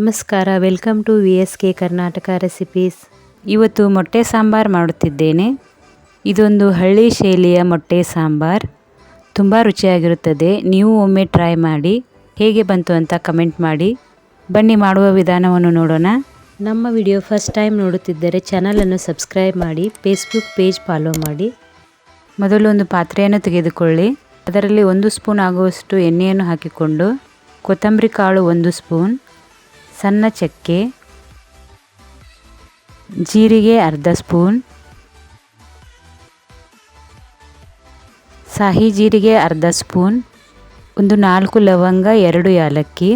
ನಮಸ್ಕಾರ, welcome to V S K Karnataka recipes. ಇವತ್ತು ಮೊಟ್ಟೆ ಸಾಂಬಾರು ಮಾಡುತ್ತಿದ್ದೇನೆ. ಇದೊಂದು ಹಳ್ಳಿ ಶೈಲಿಯ ಮೊಟ್ಟೆ ಸಾಂಬಾರ್. ತುಂಬ ರುಚಿಯಾಗಿರುತ್ತದೆ. ನೀವು ಒಮ್ಮೆ ಟ್ರೈ ಮಾಡಿ, ಹೇಗೆ ಬಂತು ಅಂತ ಕಮೆಂಟ್ ಮಾಡಿ. ಬನ್ನಿ, ಮಾಡುವ ವಿಧಾನವನ್ನು ನೋಡೋಣ. ನಮ್ಮ ವಿಡಿಯೋ ಫಸ್ಟ್ ಟೈಮ್ ನೋಡುತ್ತಿದ್ದರೆ ಚಾನಲನ್ನು ಸಬ್ಸ್ಕ್ರೈಬ್ ಮಾಡಿ, ಫೇಸ್ಬುಕ್ ಪೇಜ್ ಫಾಲೋ ಮಾಡಿ. ಮೊದಲು ಒಂದು ಪಾತ್ರೆಯನ್ನು ತೆಗೆದುಕೊಳ್ಳಿ. ಅದರಲ್ಲಿ ಒಂದು ಸ್ಪೂನ್ ಆಗುವಷ್ಟು ಎಣ್ಣೆಯನ್ನು ಹಾಕಿಕೊಂಡು, ಕೊತ್ತಂಬರಿ ಕಾಳು ಒಂದು ಸ್ಪೂನ್ ಸಣ್ಣ ಚಕ್ಕೆ, ಜೀರಿಗೆ ಅರ್ಧ ಸ್ಪೂನ್, ಸಾಹಿ ಜೀರಿಗೆ ಅರ್ಧ ಸ್ಪೂನ್, ಒಂದು ನಾಲ್ಕು ಲವಂಗ, ಎರಡು ಯಾಲಕ್ಕಿ,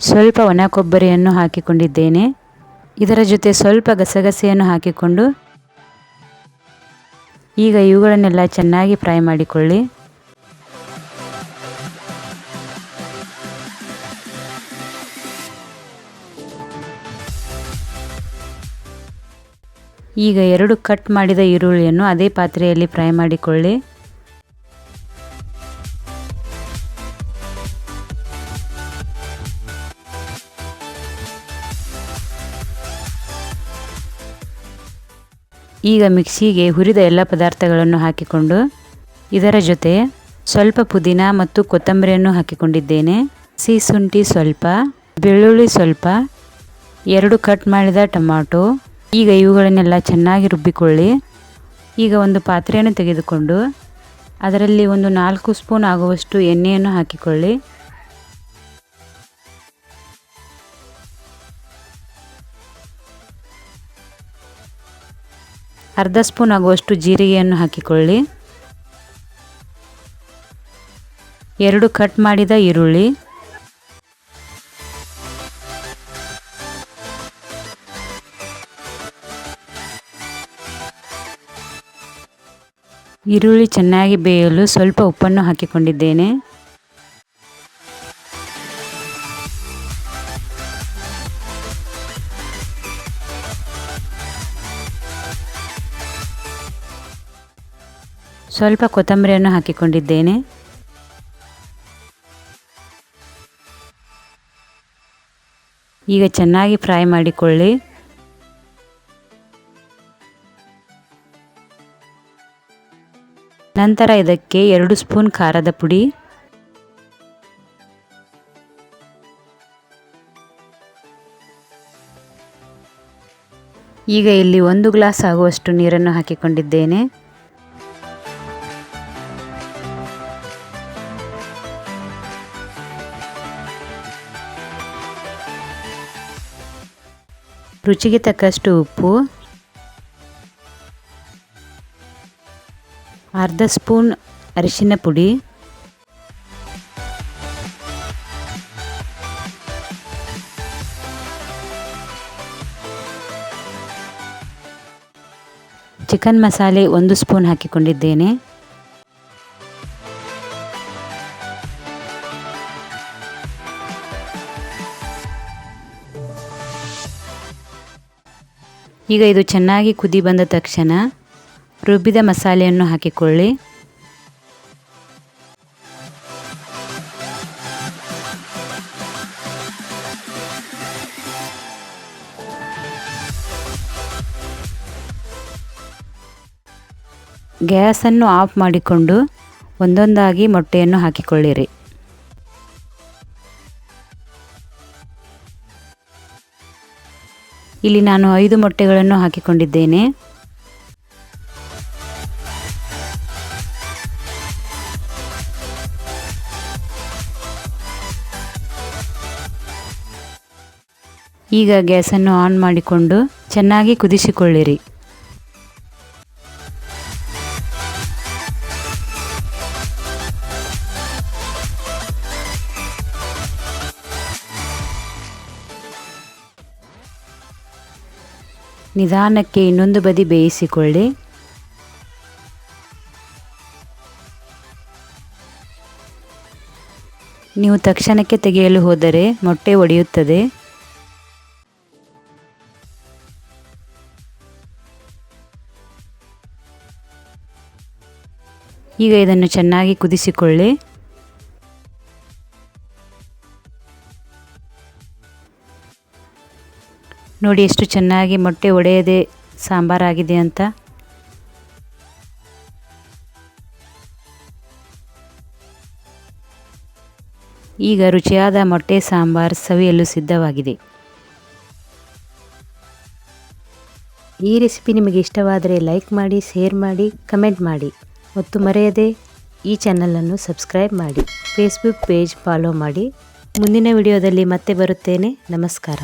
ಸ್ವಲ್ಪ ಒಣ ಕೊಬ್ಬರಿಯನ್ನು ಹಾಕಿಕೊಂಡಿದ್ದೇನೆ. ಇದರ ಜೊತೆ ಸ್ವಲ್ಪ ಗಸಗಸೆಯನ್ನು ಹಾಕಿಕೊಂಡು ಈಗ ಇವುಗಳನ್ನೆಲ್ಲ ಚೆನ್ನಾಗಿ ಫ್ರೈ ಮಾಡಿಕೊಳ್ಳಿ. ಈಗ ಎರಡು ಕಟ್ ಮಾಡಿದ ಈರುಳ್ಳಿಯನ್ನು ಅದೇ ಪಾತ್ರೆಯಲ್ಲಿ ಫ್ರೈ ಮಾಡಿಕೊಳ್ಳಿ. ಈಗ ಮಿಕ್ಸಿಗೆ ಹುರಿದ ಎಲ್ಲ ಪದಾರ್ಥಗಳನ್ನು ಹಾಕಿಕೊಂಡು ಇದರ ಜೊತೆ ಸ್ವಲ್ಪ ಪುದೀನ ಮತ್ತು ಕೊತ್ತಂಬರಿಯನ್ನು ಹಾಕಿಕೊಂಡಿದ್ದೇನೆ. ಸಿ ಶುಂಠಿ ಸ್ವಲ್ಪ, ಬೆಳ್ಳುಳ್ಳಿ ಸ್ವಲ್ಪ, ಎರಡು ಕಟ್ ಮಾಡಿದ ಟೊಮಾಟೊ ಈಗ ಇವುಗಳನ್ನೆಲ್ಲ ಚೆನ್ನಾಗಿ ರುಬ್ಬಿಕೊಳ್ಳಿ. ಈಗ ಒಂದು ಪಾತ್ರೆಯನ್ನು ತೆಗೆದುಕೊಂಡು ಅದರಲ್ಲಿ ಒಂದು ನಾಲ್ಕು ಸ್ಪೂನ್ ಆಗುವಷ್ಟು ಎಣ್ಣೆಯನ್ನು ಹಾಕಿಕೊಳ್ಳಿ. ಅರ್ಧ ಸ್ಪೂನ್ ಆಗುವಷ್ಟು ಜೀರಿಗೆಯನ್ನು ಹಾಕಿಕೊಳ್ಳಿ. ಎರಡು ಕಟ್ ಮಾಡಿದ ಈರುಳ್ಳಿ. ಈರುಳ್ಳಿ ಚೆನ್ನಾಗಿ ಬೇಯಲು ಸ್ವಲ್ಪ ಉಪ್ಪನ್ನು ಹಾಕಿಕೊಂಡಿದ್ದೇನೆ. ಸ್ವಲ್ಪ ಕೊತ್ತಂಬರಿಯನ್ನು ಹಾಕಿಕೊಂಡಿದ್ದೇನೆ. ಈಗ ಚೆನ್ನಾಗಿ ಫ್ರೈ ಮಾಡಿಕೊಳ್ಳಿ. ನಂತರ ಇದಕ್ಕೆ ಎರಡು ಸ್ಪೂನ್ ಖಾರದ ಪುಡಿ. ಈಗ ಇಲ್ಲಿ ಒಂದು ಗ್ಲಾಸ್ ಆಗುವಷ್ಟು ನೀರನ್ನು ಹಾಕಿಕೊಂಡಿದ್ದೇನೆ. ರುಚಿಗೆ ತಕ್ಕಷ್ಟು ಉಪ್ಪು. ಅರ್ಧ ಸ್ಪೂನ್ ಅರಿಶಿನ ಪುಡಿ. ಚಿಕನ್ ಮಸಾಲೆ ಒಂದು ಸ್ಪೂನ್ ಹಾಕಿಕೊಂಡಿದ್ದೇನೆ. ಈಗ ಇದು ಚೆನ್ನಾಗಿ ಕುದಿ ಬಂದ ತಕ್ಷಣ ರುಬ್ಬಿದ ಮಸಾಲೆಯನ್ನು ಹಾಕಿಕೊಳ್ಳಿ. ಗ್ಯಾಸನ್ನು ಆಫ್ ಮಾಡಿಕೊಂಡು ಒಂದೊಂದಾಗಿ ಮೊಟ್ಟೆಯನ್ನು ಹಾಕಿಕೊಳ್ಳಿರಿ. ಇಲ್ಲಿ ನಾನು ಐದು ಮೊಟ್ಟೆಗಳನ್ನು ಹಾಕಿಕೊಂಡಿದ್ದೇನೆ. ಈಗ ಗ್ಯಾಸನ್ನು ಆನ್ ಮಾಡಿಕೊಂಡು ಚೆನ್ನಾಗಿ ಕುದಿಸಿಕೊಳ್ಳಿರಿ. ನಿಧಾನಕ್ಕೆ ಇನ್ನೊಂದು ಬದಿ ಬೇಯಿಸಿಕೊಳ್ಳಿ. ನೀವು ತಕ್ಷಣಕ್ಕೆ ತೆಗೆಯಲು ಹೋದರೆ ಮೊಟ್ಟೆ ಒಡೆಯುತ್ತದೆ. ಈಗ ಇದನ್ನು ಚೆನ್ನಾಗಿ ಕುದಿಸಿಕೊಳ್ಳಿ. ನೋಡಿ ಎಷ್ಟು ಚೆನ್ನಾಗಿ ಮೊಟ್ಟೆ ಒಡೆಯದೆ ಸಾಂಬಾರಾಗಿದೆ ಅಂತ. ಈಗ ರುಚಿಯಾದ ಮೊಟ್ಟೆ ಸಾಂಬಾರ್ ಸವಿಯಲು ಸಿದ್ಧವಾಗಿದೆ. ಈ ರೆಸಿಪಿ ನಿಮಗೆ ಇಷ್ಟವಾದರೆ ಲೈಕ್ ಮಾಡಿ, ಶೇರ್ ಮಾಡಿ, ಕಮೆಂಟ್ ಮಾಡಿ. ಮತ್ತು ಮರೆಯದೆ ಈ ಚಾನಲನ್ನು ಸಬ್ಸ್ಕ್ರೈಬ್ ಮಾಡಿ ಫೇಸ್ಬುಕ್ ಪೇಜ್ ಫಾಲೋ ಮಾಡಿ. ಮುಂದಿನ ವಿಡಿಯೋದಲ್ಲಿ ಮತ್ತೆ ಬರುತ್ತೇನೆ. ನಮಸ್ಕಾರ.